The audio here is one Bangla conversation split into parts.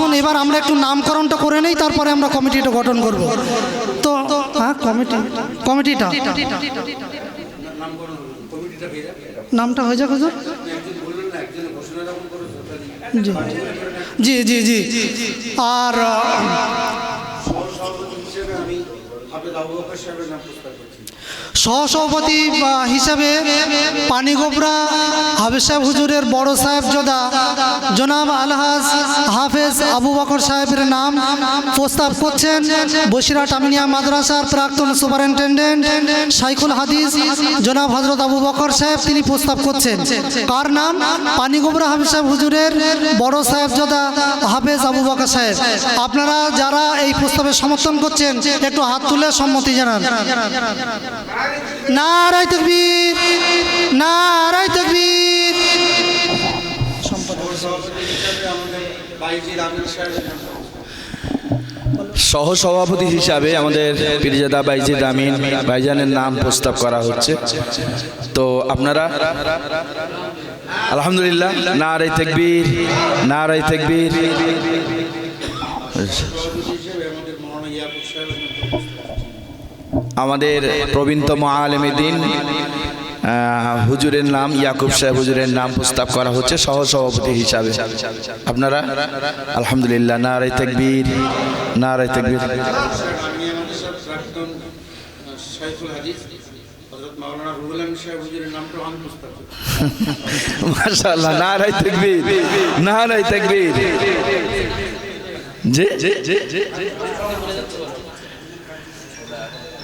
আসুন এবার আমরা একটু নামকরণটা করে নেই, তারপরে আমরা কমিটিটা গঠন করব। তো হ্যাঁ কমিটি? কমিটিটা? নামটা হয়ে যাক হুজুর। জি। জি জি জি। আর আমি সহসভাপতি হিসাবে পানিগোবরা হাফেজ সাহেব হুজুরের বড় সাহেব যোদা জনাব আলহাজ হাফেজ আবু বকর সাহেবের নাম প্রস্তাব করছেন বসিরহাট আমিনিয়া মাদ্রাসার প্রাক্তন সুপারিনটেন্ডেন্ট সাইকুল হাদিস, জনাব হজরত আবু বকর সাহেব তিনি প্রস্তাব করছেন। কার নাম? পানিগোবরা হাফেজ সাহেব হুজুরের বড় সাহেব যোদা হাফেজ আবু বকর সাহেব। আপনারা যারা এই প্রস্তাবে সমর্থন করছেন, একটু হাত তুলে সম্মতি জানান। নারায় তকবীর নারায় তকবীর। সভাপতি হিসেবে আমাদের পিরজাদা বাইজিদ দামিন ভাইজানের নাম প্রস্তাব করা হচ্ছে। তো আপনারা, আলহামদুলিল্লাহ না রাই তেকবীর না রাই তেকবীর। আমাদের প্রবীণতম আলমেদিন হুজুরের নাম, ইয়াকুব সাহেব হুজুরের নাম প্রস্তাব করা হচ্ছে সহ সভাপতি হিসাবে। আপনারা? আলহামদুলিল্লাহ না রাই তেকবীর না রাই তেকবীর। মাশাআল্লাহ নারাই তাকবীর নারাই জি জি জি জি।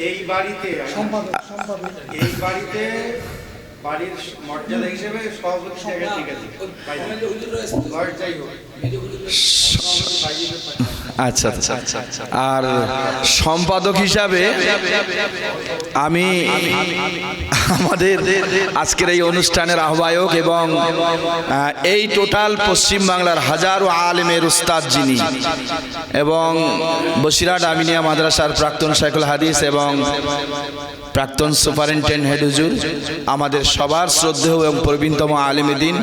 এই বাড়িতে এই বাড়িতে বাড়ির মর্যাদা হিসেবে সভাপতি জায়গা ঠিক আছে ঘর যাই হোক আচ্ছা আচ্ছা আর সম্পাদক হিসাবে আমি আমাদের আজকের এই অনুষ্ঠানের আহ্বায়ক এবং এই টোটাল পশ্চিম বাংলার হাজারো আলেমের উস্তাদ যিনি এবং বসিরহাট আমিনিয়া মাদ্রাসার প্রাক্তন সাইকুল হাদিস এবং প্রাক্তন সুপারিনটেন্ডেন্ট হেড হুজুর, আমাদের সবার শ্রদ্ধেয় এবং প্রবীণতম আলেমে দিন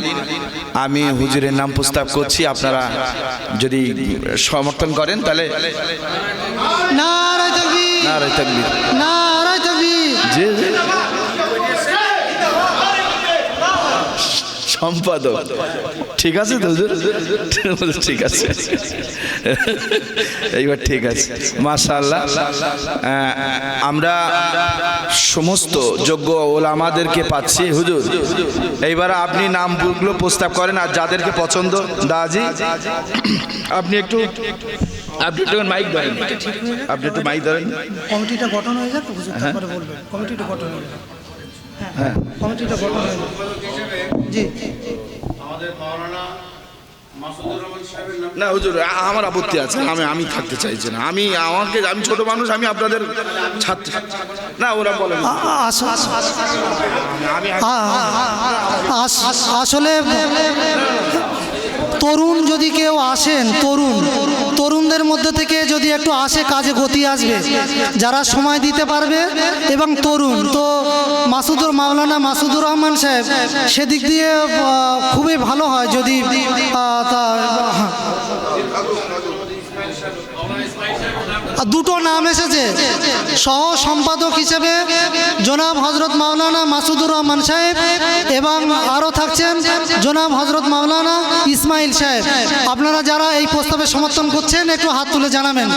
আমি হুজুরের নাম প্রস্তাব করছি, আপনারা যদি সমর্থন করেন তাহলে নারায় সম্পাদক। ঠিক আছে তো ঠিক আছে। এইবার ঠিক আছে। মাশাআল্লাহ। আহ, আমরা সমস্ত যোগ্য ওলামাদেরকে পাচ্ছি হুজুর। এইবার আপনি নামগুলো প্রস্তাব করেন আর যাদেরকে পছন্দ দাজি। আপনি একটু আপনি একটু মাইক ধরেন। আপনি একটু মাইক ধরেন। কমিটিটা গঠন হয়ে যাক কমিটিটা গঠন হয়ে যাক। হ্যাঁ। কমিটিটা গঠন হয়ে জি। আমাদের মাওলানা মাসুদুর রহমান সাহেবের নাম না হুজুর আমার আপত্তি আছে। আমি আমি থাকতে চাইছি না। আমি আমাকে আমি ছোট মানুষ আমি আপনাদের ছাত্র। না ওরা বলে আ- আস- আমি আ- আস- আসলে তরুণ যদি কেউ আসেন, তরুণ, তরুণদের মধ্যে থেকে যদি একটু আসে, কাজে গতি আসবে, যারা সময় দিতে পারবে এবং তরুণ, তো মাসুদুর, মাওলানা মাসুদুর রহমান সাহেব, সেদিক দিয়ে খুবই ভালো হয় যদি তা দুটো নাম এসেছে। সহ সম্পাদক হিসেবে জনাব হজরত মাওলানা মাসুদুর রহমান সাহেব এবং আরও থাকছেন জনাব হজরত মাওলানা ইসমাইল সাহেব। আপনারা যারা এই প্রস্তাবে সমর্থন করছেন, একটু হাত তুলে জানাবেন।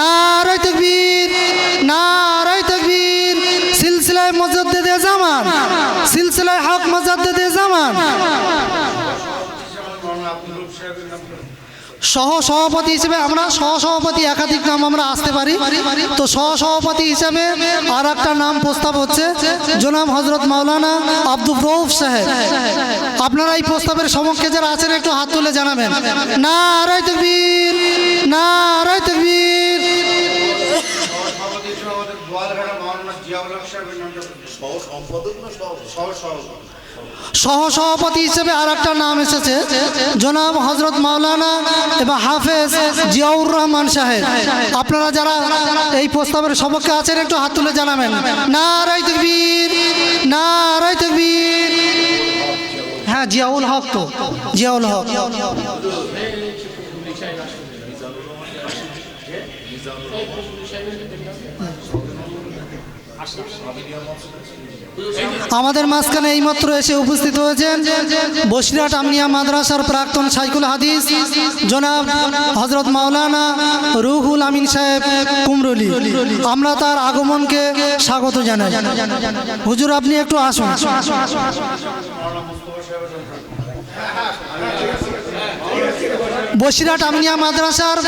নারায় তকবীর নারায় তকবীর। সিলসিলায় মজদ্দেদে জামান, সিলসিলায় হক মজদ্দেদে জামান। সহ সভাপতি হিসেবে আমরা সহ সভাপতি একাধিক নাম আমরা আসতে পারি। তো সহ সভাপতি হিসেবে আর একটা নাম প্রস্তাব হচ্ছে জোনাম হজরত মাওলানা আব্দুল রৌফ সাহেব। আপনারা এই প্রস্তাবের সমক্ষে যারা আছেন একটু হাত তুলে জানাবেন। না তকবীর না তকবীর। নামটা সহ সম্পাদক না সহ সভাপতি সহ সভাপতি হিসেবে আর একটা নাম এসেছে, জনাব হজরত মাওলানা এবং হাফেজ জিয়াউর রহমান সাহেব। আপনারা যারা এই প্রস্তাবের সপক্ষে আছেন, একটু হাত তুলে জানাবেন। না রায় তকবীর না রায় তকবীর। হ্যাঁ জিয়াউল হক তো, জিয়াউল হক। আমাদের মাঝখানে এইমাত্র এসে উপস্থিত হয়েছেন বসিরহাট আমনিয়া মাদ্রাসার প্রাক্তন সাইকুল হাদিস, জনাব হজরত মাওলানা রুহুল আমিন সাহেব কুমরুলি। আমরা তার আগমনকে স্বাগত জানাই। হুজুর, আপনি একটু আসুন। বসিরহাট আমিনিয়া মাদ্রাসার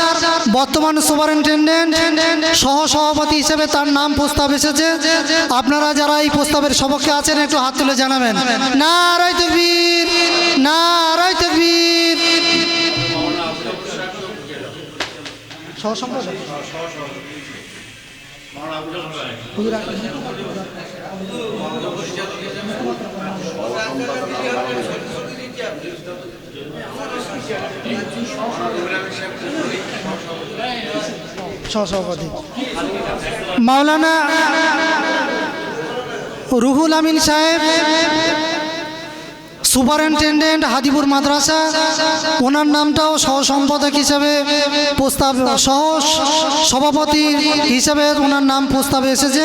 বর্তমান সুপারিনটেন্ডেন্ট সহ সভাপতি হিসেবে তার নাম প্রস্তাব এসেছে। আপনারা যারা এই প্রস্তাবের সপক্ষে আছেন একটু হাত তুলে জানাবেন। না না রায় তকবীর। সহ সম্পাদক হুজুর, সহসভাপতি। মাওলানা রুহুল আমিন সাহেব, সুপারিনটেন্ডেন্ট হাদিপুর মাদ্রাসা, ওনার নামটাও সহ সম্পাদক হিসেবে প্রস্তাব সহ সভাপতি হিসেবে ওনার নাম প্রস্তাবে এসেছে।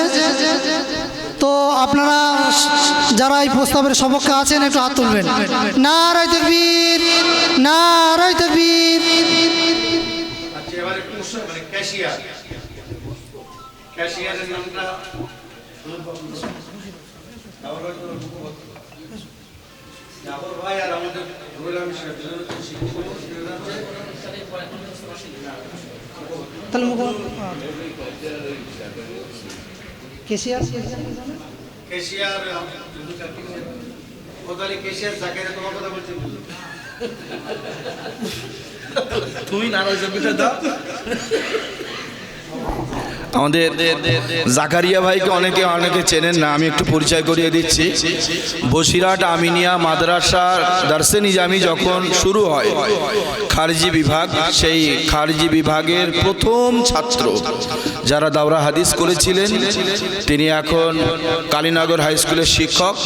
তো আপনারা যারা এই প্রস্তাবের সপক্ষে আছেন একটু হাত তুলবেন। না রায় তকবীর। না রায় তকবীর আচ্ছা মানে ভাই আর আমাদের তাহলে মুখ কেসিয়ার কেশিয়ার কোদালি কেশিয়ার জাকেরে তোমার কথা বলছি তুমি নারাজ দাও আমাদের জাকারিয়া ভাইকে অনেকে অনেকে চেনেন না আমি একটু পরিচয় করিয়ে দিচ্ছি। বসিরহাট আমিনিয়া মাদ্রাসা দার্সে নিজামি যখন শুরু হয় খারজি বিভাগ সেই খারজি বিভাগের প্রথম ছাত্র। যারা দাওরা হাদিস করেছিলেন, তিনি এখন কালীনগর হাই স্কুলের শিক্ষক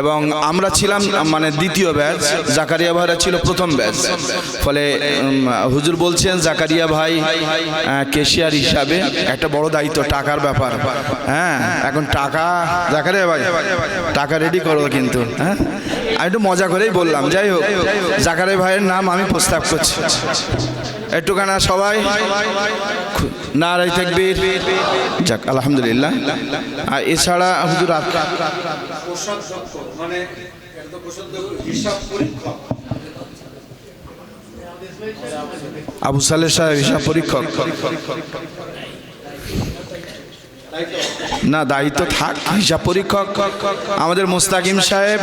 এবং আমরা ছিলাম মানে দ্বিতীয় ব্যাচ, জাকারিয়া ভাইরা ছিল প্রথম ব্যাচ। ফলে হুজুর বলছেন, জাকারিয়া ভাই কেশিয়ার হিসাবে একটা বড় দায়িত্ব, টাকার ব্যাপার। হ্যাঁ এখন টাকা, জাকারিয়া ভাই, টাকা রেডি করো কিন্তু হ্যাঁ? আমি একটু মজা করেই বললাম, যাই হোক। জাকারে ভাইয়ের নাম আমি প্রস্তাব করছি। একটুখানা সবাই নারাই থাকবির যাক, আলহামদুলিল্লাহ। আর এছাড়া হুজুর আবু সালেহ সাহেব হিসাব পরীক্ষক। না দায়িত্ব থাক হিসাব পরীক্ষক আমাদের মোস্তাকিম সাহেব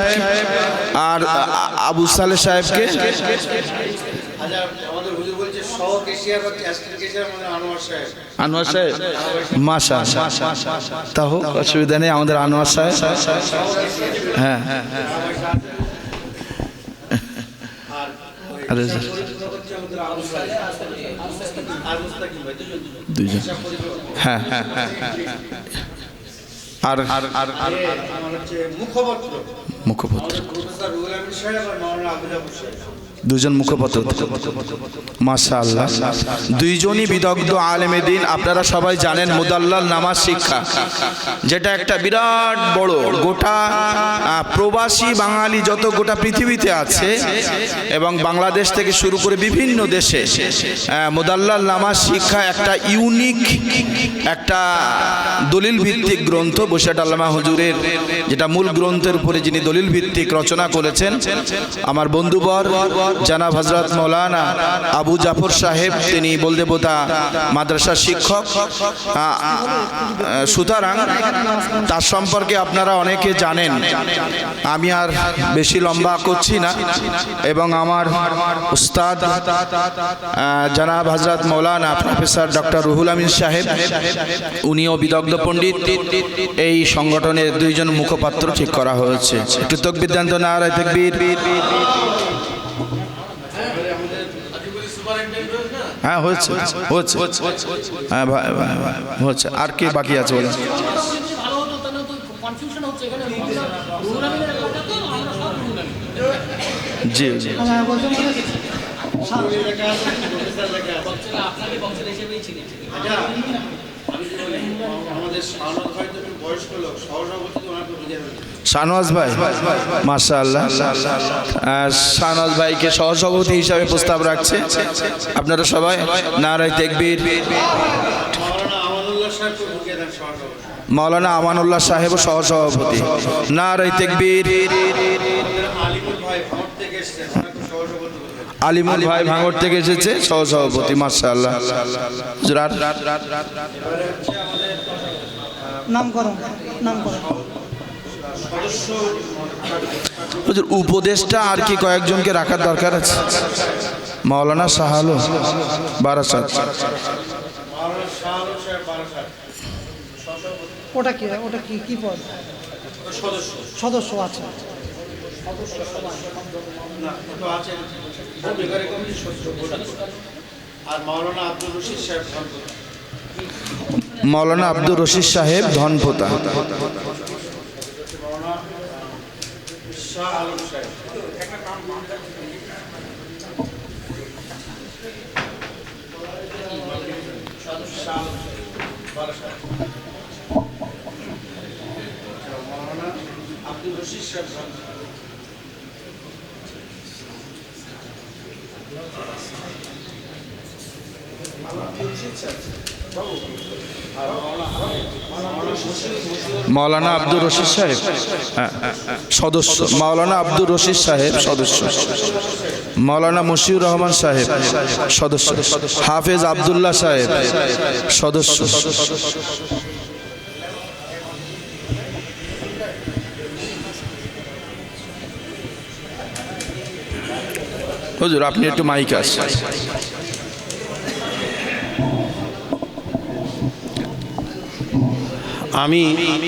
আর আবু সালেহ সাহেবকে। মানে আনোয়ার সাহেব। আনোয়ার সাহেব মাশা তা হোক অসুবিধা নেই আমাদের আনোয়ার সাহেব। হ্যাঁ। আর আরে হ্যাঁ হ্যাঁ দুজন দুইজন হ্যাঁ হ্যাঁ হ্যাঁ। আর আর আর আর মুখপত্র। দুজন মুখপত্র। মাশা আল্লাহ দুইজনই বিদগ্ধ আলেমে দিন, আপনারা সবাই জানেন মুদাল্লাল নামাজ শিক্ষা, যেটা একটা বিরাট বড় গোটা প্রবাসী বাঙালি যত গোটা পৃথিবীতে আছে এবং বাংলাদেশ থেকে শুরু করে বিভিন্ন দেশে মুদাল্লাল নামাজ শিক্ষা একটা ইউনিক একটা দলিল ভিত্তিক গ্রন্থ বসিয়াট আল্লামা হুজুরের, যেটা মূল গ্রন্থের উপরে যিনি দলিল ভিত্তিক রচনা করেছেন, আমার বন্ধুবর জানাব হজরত মৌলানা আবু জাফর সাহেব, তিনি বলদেবতা মাদ্রাসার শিক্ষক সুতরাং তার সম্পর্কে আপনারা অনেকে জানেন। আমি আর বেশি লম্বা করছি না, এবং আমার উস্তাদ জানাব হজরত মৌলানা প্রফেসর ডক্টর রুহুল আমিন সাহেব, উনিও বিদগ্ধ পণ্ডিত। এই সংগঠনের দুইজন মুখপাত্র ঠিক করা হয়েছে। একটু তকবিদান্ত নারায় তকবীর। হ্যাঁ হচ্ছে হচ্ছে হ্যাঁ ভাই ভাই, ভাই, হচ্ছে আর কে বাকি আছে বলেন ভালো হতো তাহলে তো কনফিউশন হচ্ছে এখানে। আমরা রুহুল আমিনের এলাকা তো আমরা সব রুহুল আমিন জি জি। আচ্ছা বলি, আমাদের বয়স্ক লোক সহসভাপতি শাহনওয়াজ ভাই মাশা আল্লাহ শাহনওয়াজ ভাইকে সহসভাপতি হিসাবে প্রস্তাব রাখছে। আপনারা সবাই নারায় তেকবীর। মাওলানা আমানুল্লাহ সাহেব সহসভাপতি। নারায় তেকবীর। আলিমুল ভাই ভাঙর থেকে এসেছে, সহসভাপতি আল্লাহ নাম করো। উপদেশটা আর কি কয়েকজনকে রাখার দরকার আছে? মাওলানা সাহালো বারাসাত মাওলানা শাহ আলম বারাসাত। ওটা কি ওটা কি কি পদ? সদস্য আছে। মাওলানা আব্দুর রশিদ সাহেব ধনপোতা মাওলানা শাহ আলম সাহেব। শাহ আলম সাহেব, আব্দুল রশিদ সাহেব ধনপতি মাওলানা আব্দুর রশিদ সাহেব। হ্যাঁ, সদস্য মাওলানা আব্দুর রশিদ সাহেব সদস্য। মাওলানা মশিউর রহমান সাহেব সদস্য। হাফেজ আবদুল্লাহ সাহেব সদস্য। হুজুর আপনি একটু মাইক আসছেন আমি